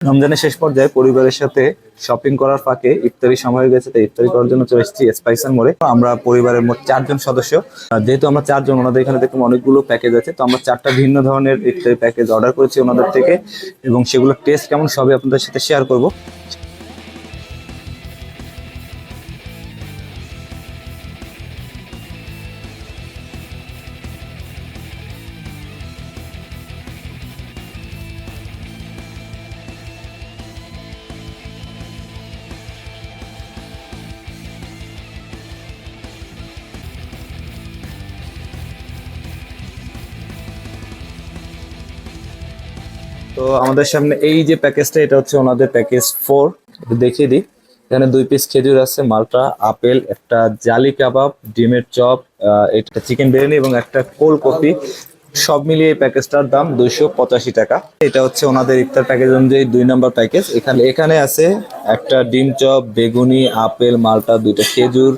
রমজানের শেষ পর্যায়ে পরিবারের সাথে শপিং করার ফাঁকে ইফতারি সময় হয়ে গেছে, তাই ইফতারি করার জন্য চলে এসেছি স্পাইসার মোড়ে আমরা পরিবারের মোট চারজন সদস্য। যেহেতু আমরা চারজন, ওনাদের এখানে দেখুন অনেকগুলো প্যাকেজ আছে। তো আমরা চারটা ভিন্ন ধরনের ইফতারি প্যাকেজ অর্ডার করেছি ওনাদের থেকে এবং সেগুলোর টেস্ট কেমন সবই আপনাদের সাথে শেয়ার করব। তো আমাদের সামনে এই যে প্যাকেজটা এটা হচ্ছে ওনাদের প্যাকেজ ফোর দেখিয়ে দিই। এখানে দুই পিস খেজুর আছে, মালটা, আপেল, একটা জালি কাবাব, ডিমের চপ একটা চিকেন বিরিয়ানি এবং একটা কোল্ড কফি সব মিলিয়ে এই প্যাকেজটার দাম দুইশো পঁচাশি টাকা। এটা হচ্ছে ওনাদের ইফতার প্যাকেজ অনুযায়ী দুই নম্বর প্যাকেজ এখানে এখানে আছে একটা ডিম চপ, বেগুনি, আপেল, মালটা, দুইটা খেজুর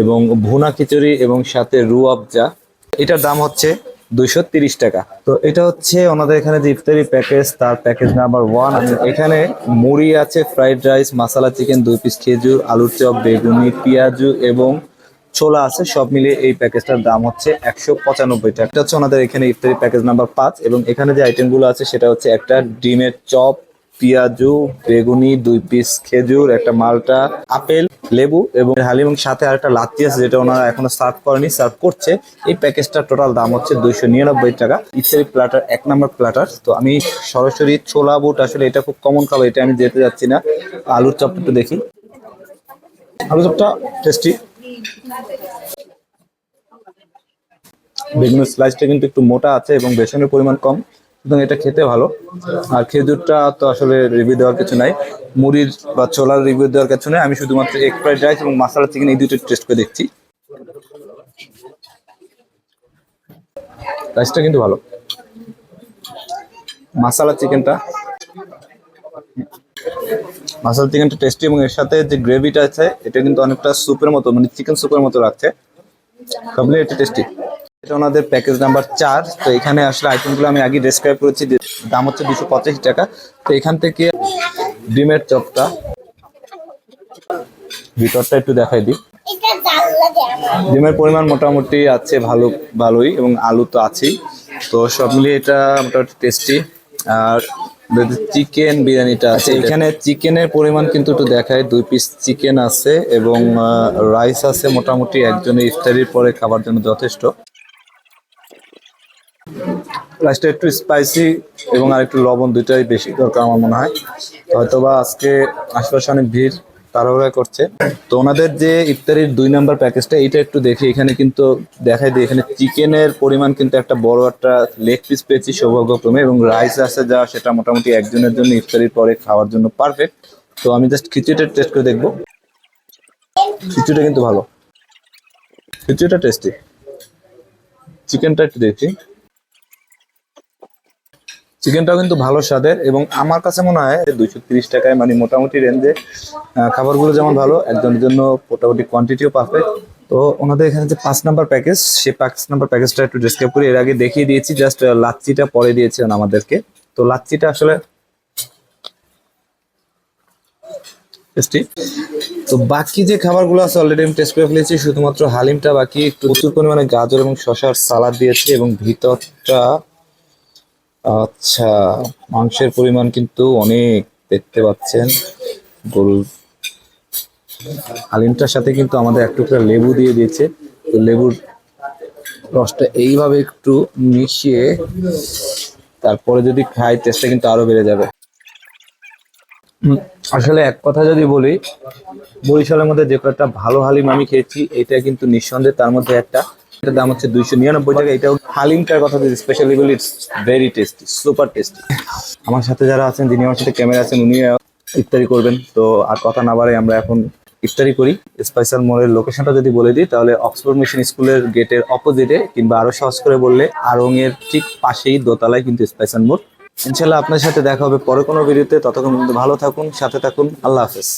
এবং ভুনা খিচুড়ি এবং সাথে রু আফজা এটার দাম হচ্ছে দুইশো তিরিশ টাকা। তো এটা হচ্ছে ওনাদের এখানে যে ইফতারি প্যাকেজ, তার প্যাকেজ নাম্বার ওয়ান। আছে এখানে মুড়ি আছে, ফ্রাইড রাইস মাসালা চিকেন, দুই পিস খেজুর, আলুর চপ, বেগুনি, পেঁয়াজু এবং ছোলা আছে। সব মিলিয়ে এই প্যাকেজটার দাম হচ্ছে একশো পঁচানব্বই টাকা। এটা হচ্ছে ওনাদের এখানে ইফতারি প্যাকেজ নাম্বার পাঁচ এবং এখানে যে আইটেমগুলো আছে সেটা হচ্ছে একটা ডিমের চপ পেঁয়াজু, বেগুনি, দুই পিস খেজুর, একটা মালটা, আপেল, লেবু এবং হালিম এবং সাথে আর একটা লাচ্ছি আছে যেটা ওনারা এখনও সার্ভ করেনি, সার্ভ করছে। এই প্যাকেজটার টোটাল দাম হচ্ছে দুইশো নিরানব্বই টাকা। ইফতারি প্ল্যাটার, এক নম্বর প্ল্যাটার। তো আমি সরাসরি ছোলা বুট, আসলে এটা খুব কমন খাবার, এটা আমি যেতে যাচ্ছি না। আলুর চপটা একটু দেখি। আলুর চপটা টেস্টি বেগুনের স্লাইসটা কিন্তু একটু মোটা আছে এবং বেসনের পরিমাণ কম। সুতরাং এটা খেতে ভালো। আর খেজুরটা তো আসলে রিভিউ দেওয়ার কিছু নাই। মুড়ির বা ছোলার রিভিউ দেওয়ার কিছু নাই। আমি শুধুমাত্র এগ ফ্রাইড রাইস এবং মাসালা চিকেন এই দুটো টেস্ট করে দেখছি। রাইসটা কিন্তু ভালো। মাসালা চিকেনটা মাসালা চিকেনটা টেস্টি এবং এর সাথে যে গ্রেভিটা আছে, এটা কিন্তু অনেকটা স্যুপের মতো মানে চিকেন স্যুপের মতো লাগছে। সবগুলো এটা টেস্টি এটা ওনাদের প্যাকেজ নাম্বার চার। তো এখানে আসলে আইটেমগুলো আমি আগে ডেসক্রাইব করেছি। দাম হচ্ছে দুশো পঁচাশি টাকা। তো এখান থেকে ডিমের চপটা। ভিতরটা একটু দেখাই দিই। ডিমের পরিমাণ মোটামুটি আছে ভালো ভালোই এবং আলু তো আছেই। তো সব মিলিয়ে এটা মোটামুটি টেস্টি আর চিকেন বিরিয়ানিটা আছে এখানে চিকেনের পরিমাণ কিন্তু একটু দেখায় দুই পিস চিকেন আছে এবং রাইস আছে মোটামুটি। একজনের ইফতারির পরে খাবার জন্য যথেষ্ট। রাইসটা একটু স্পাইসি এবং আর একটু লবণ দুইটাই বেশি দরকার আমার মনে হয়। হয়তোবা আজকে আশেপাশে অনেক ভিড়, তাড়াহুড়া করছে। তো ওনাদের যে ইফতারির দুই নাম্বার প্যাকেজটা এটা একটু দেখি। এখানে কিন্তু দেখাই দিই, এখানে চিকেনের পরিমাণ কিন্তু একটা বড় একটা লেগ পিস পেয়েছি সৌভাগ্যক্রমে এবং রাইস আছে যা, সেটা মোটামুটি একজনের জন্য ইফতারির পরে খাওয়ার জন্য পারফেক্ট তো আমি জাস্ট খিচুড়িটা টেস্ট করে দেখব। খিচুড়িটা কিন্তু ভালো। খিচুড়িটা টেস্টি চিকেনটা একটু দেখি। চিকেনটাও কিন্তু ভালো স্বাদের এবং আমার কাছে মনে হয় দুইশো তিরিশ টাকায় মানে মোটামুটি রেঞ্জে খাবারগুলো যেমন ভালো, একজনের জন্য মোটামুটি কোয়ান্টিটিও পারফেক্ট তো ওনাদের এখানে যে পাঁচ নাম্বার প্যাকেজ সেই পাঁচ নাম্বার প্যাকেজটা একটু ডিসক্রাইব করি। এর আগে দেখিয়ে দিয়েছি জাস্ট লাচ্চিটা পরে দিয়েছেন আমাদেরকে। তো লাচ্চিটা আসলে টেস্টি তো বাকি যে খাবারগুলো আছে অলরেডি আমি টেস্ট করে ফেলেছি, শুধুমাত্র হালিমটা, বাকি প্রচুর পরিমাণে গাজর এবং শসার সালাদ দিয়েছি এবং ভিতরটা আচ্ছা মাংসের পরিমাণ কিন্তু অনেক, দেখতে পাচ্ছেন। গোল। হালিমটার সাথে কিন্তু আমাদের এক টুকরা লেবু দিয়ে দিয়েছে। তো লেবুর রসটা এইভাবে একটু মিশিয়ে তারপরে যদি খাই টেস্টটা কিন্তু আরও বেড়ে যাবে। আসলে এক কথা যদি বলি, বরিশালের মধ্যে যে কয়েকটা ভালো হালিম আমি খেয়েছি এটা কিন্তু নিঃসন্দেহে তার মধ্যে একটা। এটার দাম হচ্ছে দুইশো নিরানব্বই টাকা, এটাও হালিমটার কথা যদি স্পেশালি বলি it's very tasty super tasty আমার সাথে যারা আছেন, যিনি আমার সাথে ক্যামেরা আছেন, উনি ইফতারি করবেন। তো আর কথা না বাড়াই আমরা এখন ইফতারি করি। স্পাইসাল মোড়ের লোকেশনটা যদি বলে দিই, তাহলে অক্সফোর্ড মিশন স্কুলের গেটের অপোজিটে কিংবা আরও সহজ করে বললে আরং এর ঠিক পাশেই দোতলায় কিন্তু স্পাইসাল মোড়। ইনশাল্লাহ আপনার সাথে দেখা হবে পরে কোনো ভিডিওতে ততক্ষণ ভালো থাকুন, সাথে থাকুন। আল্লাহ হাফেজ।